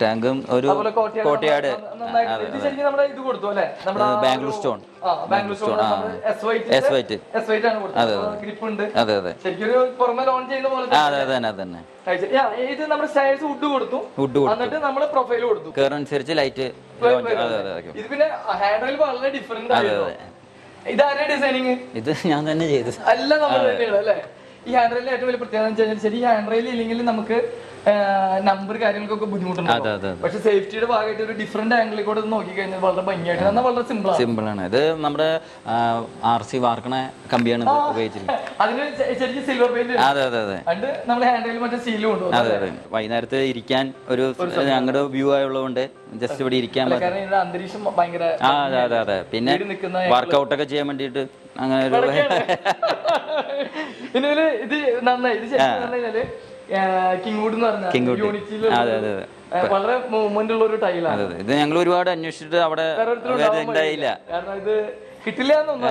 ടാങ്കും ഒരു കോട്ടയാട് Bangalore stone. Bangalore stone S white അതെ അതെ. അതെ അതെ. തന്നെ. അത് തന്നെ. ഇത് നമ്മുടെ സ്റ്റൈൽസ് വുഡ് കൊടുത്തു. വുഡ് എന്നിട്ട് നമ്മൾ പ്രൊഫൈൽ കൊടുത്തു. കയറനുസരിച്ച് ലൈറ്റ് ഇത് പിന്നെ ഹാൻഡിൽ വളരെ ഡിഫറെന്റ് ഡിസൈനിങ് ഇത് ഞാൻ തന്നെ ചെയ്തു അല്ല നമ്മൾ തന്നെയാണ് അല്ലേ? ഈ ഹാൻഡ് റെയിലിൽ ഏറ്റവും വലിയ പ്രത്യേകത എന്ന് വെച്ചാൽ ശരി ഈ ഹാൻഡ് റെയിൽ ഇല്ലെങ്കിൽ നമുക്ക് നമ്പർ കാര്യങ്ങൾക്കൊക്കെ ബുദ്ധിമുട്ടുണ്ട് പക്ഷെ സേഫ്റ്റിയുടെ ഭാഗമായിട്ട് ഒരു ഡിഫറെന്റ് ആംഗിളിൽ കൂടെ നോക്കി കഴിഞ്ഞാൽ വളരെ ഭംഗിയായിട്ട് എന്നാൽ വളരെ സിമ്പിൾ ആണ്. സിമ്പിൾ ആണ്. ഇത് നമ്മുടെ ആർ സി വാർക്കണ കമ്പിയാണ് ഉപയോഗിച്ചിരിക്കുന്നത്. അതിന് ശരിക്കും സിൽവർ പെയിന്റ് അതെ അതെ അതെ. നമ്മൾ ഹാൻഡിൽ മറ്റേ സീലും ഉണ്ട്. അതെ അതെ. വൈകുന്നേരത്ത് ഇരിക്കാൻ ഒരു ഞങ്ങളുടെ വ്യൂ ആയുള്ളതുകൊണ്ട് ജസ്റ്റ് ഇവിടെ ഇരിക്കാൻ അന്തരീക്ഷം ഭയങ്കര ആ അതെ അതെ അതെ. പിന്നെ വർക്കൗട്ട് ഒക്കെ ചെയ്യാൻ വേണ്ടിട്ട് അങ്ങനെ ഒരു ഇത് നന്നായി. ഇത് ശരിക്കും എന്ന് യൂണിറ്റിയിൽ അതെ, അതെ, അതെ. വളരെ മൂവ്മെന്റ് ഉള്ള ഒരു ടൈലാണ്. ഇത് ഞങ്ങൾ ഒരുപാട് അന്വേഷിച്ചിട്ട് അവിടെ ഉണ്ടായില്ല കാരണം ഇത് കിട്ടില്ല എന്നൊന്നും